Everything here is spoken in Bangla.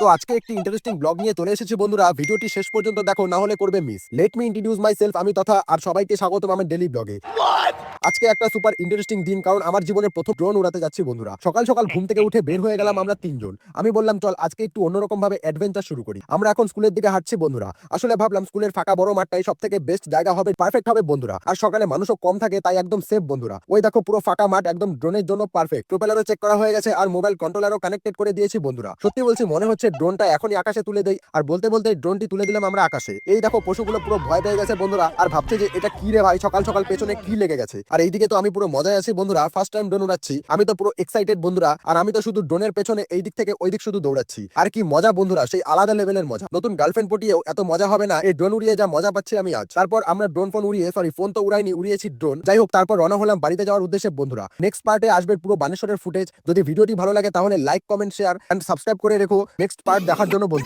তো আজকে একটি ইন্টারেস্টিং ব্লগ নিয়ে চলে এসেছি বন্ধুরা। ভিডিওটি শেষ পর্যন্ত দেখো, না হলে করবে miss let me introduce myself আমি তথা আর সবাইকে স্বাগতম আমার ডেলি ব্লগে আজকে একটা সুপার ইন্টারেস্টিং দিন, কারণ আমার জীবনের প্রথম ড্রোন উড়াতে যাচ্ছি বন্ধুরা। সকাল সকাল ঘুম থেকে উঠে বের হয়ে গেলাম আমরা তিনজন। আমি বললাম, চল, আজকে একটু অন্যরকম ভাবে অ্যাডভেঞ্চার শুরু করি। আমরা এখন স্কুলের দিকে হাঁটছি বন্ধুরা। আসলে ভাবলাম স্কুলের ফাঁকা বড় মাঠটাই সব থেকে বেস্ট জায়গা হবে পারফেক্ট হবে বন্ধুরা। আর সকালে মানুষও কম থাকে, তাই একদম সেফ বন্ধুরা। ওই দেখো, পুরো ফাঁকা মাঠ, একদম ড্রোনের জন্য পারফেক্ট প্রোপেলারও চেক করা হয়ে গেছে, আর মোবাইল কন্ট্রোলারও কানেক্টেড করে দিয়েছি বন্ধুরা। সত্যি বলছি, মনে হচ্ছে ড্রোনটা এখনই আকাশে তুলে দেই। আর বলতে বলতে ড্রোনটি তুলে দিলাম আমরা আকাশে। এই দেখো, পশুগুলো পুরো ভয় পেয়ে গেছে বন্ধুরা। আর ভাবছে যে এটা কি রে ভাই? সকাল সকাল পেছনে কি লেগে গেছে? আর এইদিকে তো আমি পুরো মজায় আছি বন্ধুরা। ফার্স্ট টাইম ড্রোন উড়াচ্ছি। আমি তো পুরো এক্সাইটেড বন্ধুরা। আর আমি তো শুধু ড্রোনের পেছনে এই দিক থেকে ওই দিক শুধু দৌড়াচ্ছি। আর কি মজা বন্ধুরা, সেই আলাদা লেভেলের মজা। নতুন গার্লফ্রেন্ড পটিয়েও এত মজা হবে না। এই ড্রোন উড়িয়ে যা মজা পাচ্ছি আমি আজ। তারপর আমরা ড্রোন ফোন উড়িয়ে সরি ফোন তো উড়াইনি, উড়িয়েছি ড্রোন যাই হোক, তারপর রওনা হলাম বাড়িতে যাওয়ার উদ্দেশ্যে বন্ধুরা। নেক্সট পার্টে আসবে পুরো বানেশ্বরের ফুটেজ যদি ভিডিওটি ভালো লাগে তাহলে like comment share and subscribe করে রেখো। নেক্সট পার্ট দেখার জন্য বন্ধু